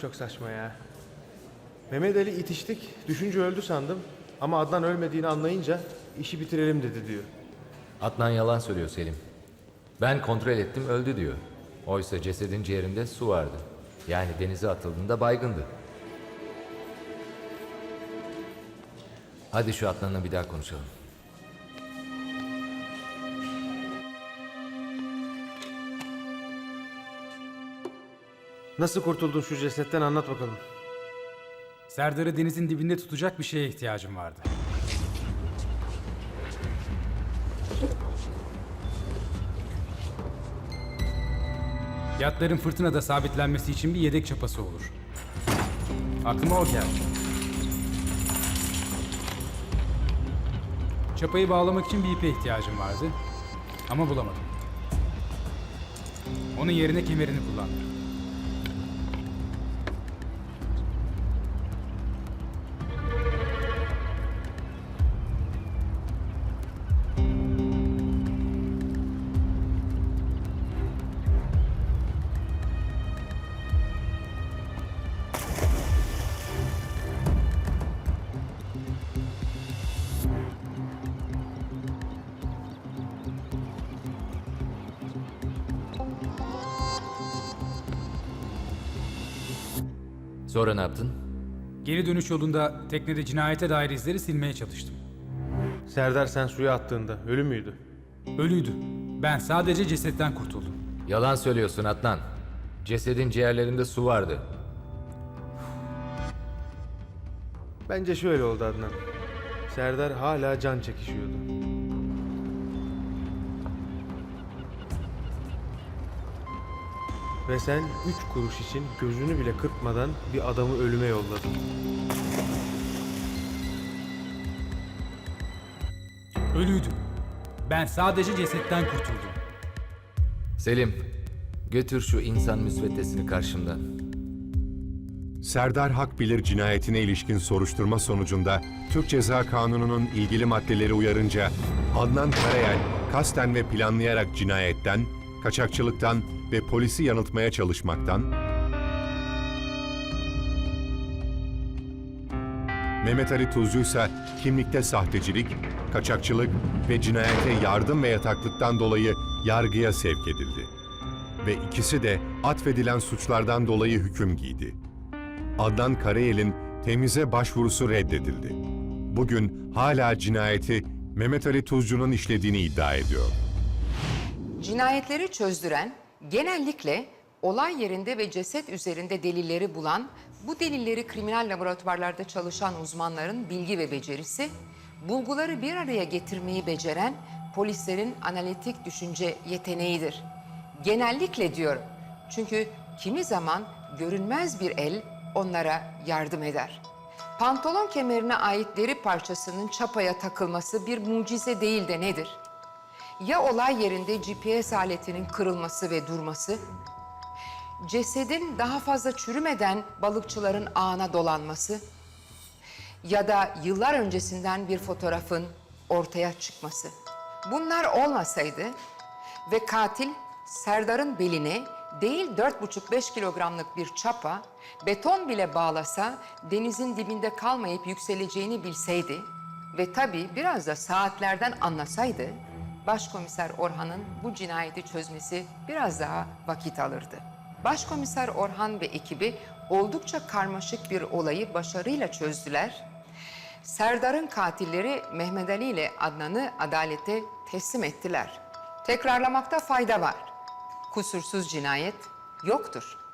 Çok saçma ya. Mehmet Ali itiştik, düşünce öldü sandım. Ama Adnan ölmediğini anlayınca işi bitirelim dedi diyor. Adnan yalan söylüyor Selim. Ben kontrol ettim öldü diyor. Oysa cesedin ciğerinde su vardı. Yani denize atıldığında baygındı. Hadi şu Adnan'la bir daha konuşalım. Nasıl kurtuldun şu cesetten anlat bakalım. Serdar'ı denizin dibinde tutacak bir şeye ihtiyacım vardı. Yatların fırtınada sabitlenmesi için bir yedek çapası olur. Aklıma o geldi. Çapayı bağlamak için bir ipe ihtiyacım vardı. Ama bulamadım. Onun yerine kemerini kullandım. Sonra ne yaptın? Geri dönüş yolunda teknede cinayete dair izleri silmeye çalıştım. Serdar sen suya attığında ölü müydü? Ölüydü. Ben sadece cesetten kurtuldum. Yalan söylüyorsun Adnan. Cesedin ciğerlerinde su vardı. Bence şöyle oldu Adnan. Serdar hala can çekişiyordu. Ve sen üç kuruş için gözünü bile kırpmadan bir adamı ölüme yolladın. Ölüydü. Ben sadece cesetten kurtuldum. Selim, götür şu insan müsveddesini karşımdan. Serdar Hakbilir cinayetine ilişkin soruşturma sonucunda Türk Ceza Kanunu'nun ilgili maddeleri uyarınca Adnan Karayel kasten ve planlayarak cinayetten, kaçakçılıktan ve polisi yanıltmaya çalışmaktan, Mehmet Ali Tuzcu ise kimlikte sahtecilik, kaçakçılık ve cinayete yardım ve yataklıktan dolayı yargıya sevk edildi. Ve ikisi de atfedilen suçlardan dolayı hüküm giydi. Adnan Karayel'in temize başvurusu reddedildi. Bugün hala cinayeti Mehmet Ali Tuzcu'nun işlediğini iddia ediyor. Cinayetleri çözdüren, genellikle olay yerinde ve ceset üzerinde delilleri bulan, bu delilleri kriminal laboratuvarlarda çalışan uzmanların bilgi ve becerisi, bulguları bir araya getirmeyi beceren polislerin analitik düşünce yeteneğidir. Genellikle diyorum. Çünkü kimi zaman görünmez bir el onlara yardım eder. Pantolon kemerine ait deri parçasının çapaya takılması bir mucize değil de nedir? Ya olay yerinde GPS aletinin kırılması ve durması, cesedin daha fazla çürümeden balıkçıların ağına dolanması ya da yıllar öncesinden bir fotoğrafın ortaya çıkması. Bunlar olmasaydı ve katil Serdar'ın beline değil 4,5-5 kilogramlık bir çapa, beton bile bağlasa denizin dibinde kalmayıp yükseleceğini bilseydi ve tabii biraz da saatlerden anlasaydı, Başkomiser Orhan'ın bu cinayeti çözmesi biraz daha vakit alırdı. Başkomiser Orhan ve ekibi oldukça karmaşık bir olayı başarıyla çözdüler. Serdar'ın katilleri Mehmet Ali ile Adnan'ı adalete teslim ettiler. Tekrarlamakta fayda var. Kusursuz cinayet yoktur.